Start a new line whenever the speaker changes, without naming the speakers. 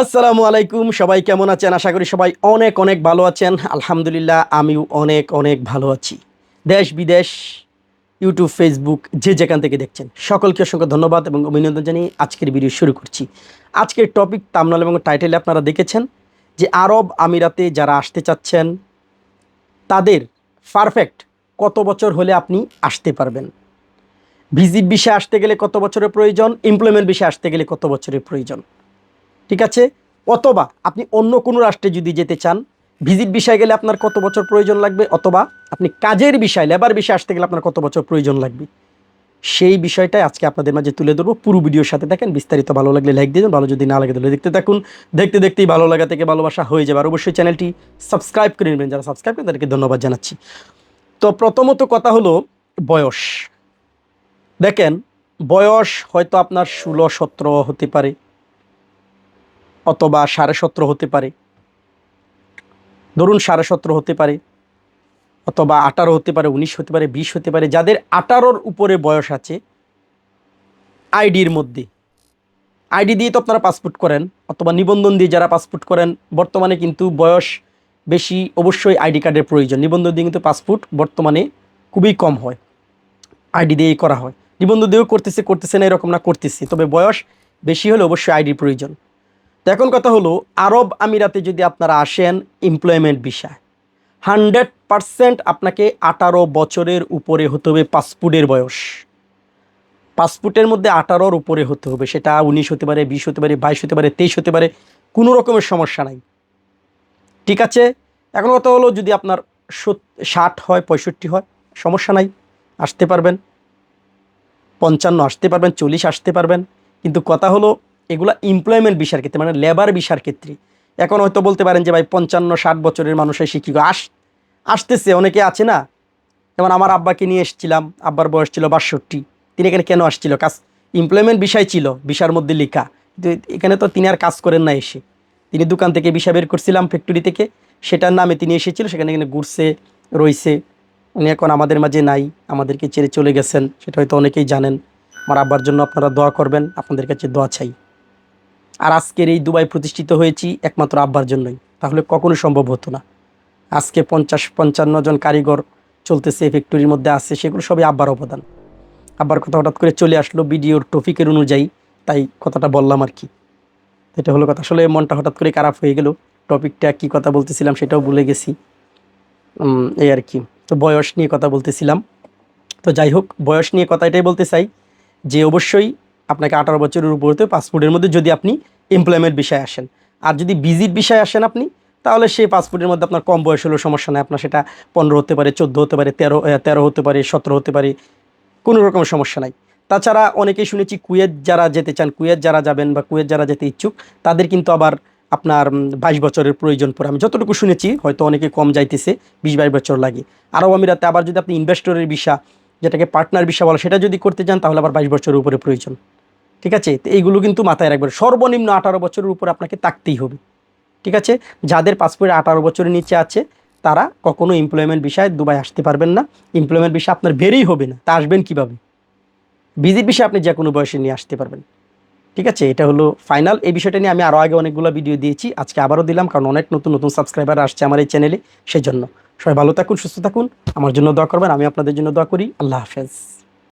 আসসালামু আলাইকুম, সবাই কেমন আছেন? আশা করি সবাই অনেক অনেক ভালো আছেন। আলহামদুলিল্লাহ, আমিও অনেক অনেক ভালো আছি। দেশ বিদেশ, ইউটিউব, ফেসবুক, যে যেখান থেকে দেখছেন, সকলকে অসংখ্য ধন্যবাদ এবং অভিনন্দন জানিয়ে আজকের ভিডিও শুরু করছি। আজকের টপিক তামনাল এবং টাইটেলে আপনারা দেখেছেন যে আরব আমিরাতে যারা আসতে চাচ্ছেন, তাদের পারফেক্ট কত বছর হলে আপনি আসতে পারবেন? ভিজিট বিষয়ে আসতে গেলে কত বছরের প্রয়োজন? এমপ্লয়মেন্ট বিষয়ে আসতে গেলে কত বছরের প্রয়োজন? ঠিক আছে? অথবা আপনি অন্য কোনো রাষ্ট্রে যদি যেতে চান ভিজিট বিষয়ে গেলে আপনার কত বছর প্রয়োজন লাগবে? অথবা আপনি কাজের বিষয় লেবার বিষয়ে আসতে গেলে আপনার কত বছর প্রয়োজন লাগবে? সেই বিষয়টাই আজকে আপনাদের মাঝে তুলে ধরবো। পুরো ভিডিওর সাথে দেখেন বিস্তারিত ভালো লাগলে লাইক দিয়ে দিন, ভালো যদি না লাগে তাহলে দেখতে থাকুন। দেখতে দেখতেই ভালো লাগা থেকে ভালোবাসা হয়ে যাবে। আর অবশ্যই চ্যানেলটি সাবস্ক্রাইব করে নেবেন। যারা সাবস্ক্রাইব করেন তাদেরকে ধন্যবাদ জানাচ্ছি। তো প্রথমত কথা হলো বয়স। দেখেন, বয়স হয়তো আপনার ষোলো, সতেরো হতে পারে। অথবা সাড়ে সতেরো হতে পারে। ধরুন সাড়ে সতেরো হতে পারে, অথবা আঠারো হতে পারে, উনিশ হতে পারে, বিশ হতে পারে, যাদের আঠারোর উপরে বয়স আছে আইডির মধ্যে। আইডি দিয়ে তো আপনারা পাসপোর্ট করেন, অথবা নিবন্ধন দিয়ে যারা পাসপোর্ট করেন, বর্তমানে কিন্তু বয়স বেশি অবশ্যই আইডি কার্ডের প্রয়োজন। নিবন্ধন দিয়ে কিন্তু পাসপোর্ট বর্তমানে খুবই কম হয়। আইডি দিয়েই করা হয়। নিবন্ধন দিয়েও করতেছে করতেছে না, এরকম না, করতেছে। তবে বয়স বেশি হলে অবশ্যই আইডির প্রয়োজন। তো এখন কথা হলো, আরব আমিরাতে যদি আপনারা আসেন এমপ্লয়মেন্ট বিষয় হান্ড্রেড পারসেন্ট আপনাকে আঠারো বছরের উপরে হতে হবে পাসপোর্টের বয়স। পাসপোর্টের মধ্যে আঠারোর উপরে হতে হবে, সেটা উনিশ হতে পারে, বিশ হতে পারে, বাইশ হতে পারে, তেইশ হতে পারে, কোনো রকমের সমস্যা নাই। ঠিক আছে? এখন কথা হলো, যদি আপনার ষাট হয়, পঁয়ষট্টি হয়, সমস্যা নাই, আসতে পারবেন। পঞ্চান্ন আসতে পারবেন, চল্লিশ আসতে পারবেন। কিন্তু কথা হলো এগুলা এমপ্লয়মেন্ট বিষয়ের ক্ষেত্রে মানে লেবার বিষয়ের ক্ষেত্রে। এখন হয়তো বলতে পারেন যে ভাই পঞ্চান্ন, ষাট বছরের মানুষ এসে কী আস, আসতেছে, অনেকে আছে না? যেমন আমার আব্বাকে নিয়ে এসেছিলাম, আব্বার বয়স ছিল বাষট্টি। তিনি এখানে কেন আসছিল? কাজ এমপ্লয়মেন্ট বিষয় ছিল, বিষয়ের মধ্যে লেখা। কিন্তু এখানে তো তিনি আর কাজ করেন না এসে। তিনি দোকান থেকে বিষয় বের করছিলাম ফ্যাক্টরি থেকে। সেটার নামে তিনি এসেছিল, সেখানে এখানে ঘুরছে, রইছে। উনি এখন আমাদের মাঝে নাই, আমাদেরকে ছেড়ে চলে গেছেন, সেটা হয়তো অনেকেই জানেন। আমার আব্বার জন্য আপনারা দোয়া করবেন, আপনাদের কাছে দোয়া চাই। আর আজকের এই দুবাই প্রতিষ্ঠিত হয়েছি একমাত্র আব্বার জন্যই। তাহলে কখনো সম্ভব হতো না। আজকে পঞ্চাশ, পঞ্চান্ন জন কারিগর চলতেছে ফ্যাক্টরির মধ্যে আছে, সেগুলো সবই আব্বার অবদান। আব্বার কথা হঠাৎ করে চলে আসলো ভিডিওর টপিকের অনুযায়ী, তাই কথাটা বললাম আর কি। এটা হলো কথা। আসলে মনটা হঠাৎ করে খারাপ হয়ে গেল। টপিকটা কি কথা বলতেছিলাম সেটাও ভুলে গেছি। এই আর কি। তো বয়স নিয়ে কথা বলতেছিলাম। তো যাই হোক, বয়স নিয়ে কথা এটাই বলতে চাই যে, অবশ্যই আপনাকে আঠারো বছরের উপর হতে পাসপোর্টের মধ্যে যদি আপনি এমপ্লয়মেন্ট বিষয়ে আসেন। আর যদি ভিজিট বিষয়ে আসেন আপনি, তাহলে সেই পাসপোর্টের মধ্যে আপনার কম বয়স হলেও সমস্যা নেই। আপনার সেটা পনেরো হতে পারে, চোদ্দ হতে পারে, তেরো তেরো হতে পারে, সতেরো হতে পারে, কোনো রকম সমস্যা নাই। তাছাড়া অনেকেই শুনেছি কুয়েত যারা যেতে চান, কুয়েত যারা যাবেন বা কুয়েত যারা যেতে ইচ্ছুক, তাদের কিন্তু আবার আপনার বাইশ বছরের প্রয়োজন পড়ে। আমি যতটুকু শুনেছি, হয়তো অনেকে কম যাইতেছে, বিশ বাইশ বছর লাগে। আরব আমিরাতে আবার যদি আপনি ইনভেস্টরের বিষয় যেটাকে পার্টনার বিষয় বলা, সেটা যদি করতে চান, তাহলে আবার বাইশ বছরের উপরে প্রয়োজন। ঠিক আছে? এইগুলো কিন্তু মাথায় রাখবেন। সর্বনিম্ন আঠারো বছরের উপর আপনাকে তাকতেই হবে। ঠিক আছে? যাদের পাসপোর্ট আঠারো বছরের নিচে আছে, তারা কখনো এমপ্লয়মেন্ট বিষয়ে দুবাই আসতে পারবেন না। এমপ্লয়মেন্ট বিষয়ে আপনার বেরই হবে না। তা আসবেন কীভাবে? ভিজিট বিষয়ে আপনি যে কোনো বয়সে নিয়ে আসতে পারবেন। ঠিক আছে? এটা হলো ফাইনাল এই বিষয়টা নিয়ে আমি আরও আগে অনেকগুলো ভিডিও দিয়েছি। আজকে আবারও দিলাম কারণ অনেক নতুন নতুন সাবস্ক্রাইবার আসছে আমার এই চ্যানেলে সেই জন্য সবাই ভালো থাকুন, সুস্থ থাকুন। আমার জন্য দোয়া করবেন। আমি আপনাদের জন্য দোয়া করি। আল্লাহ হাফেজ।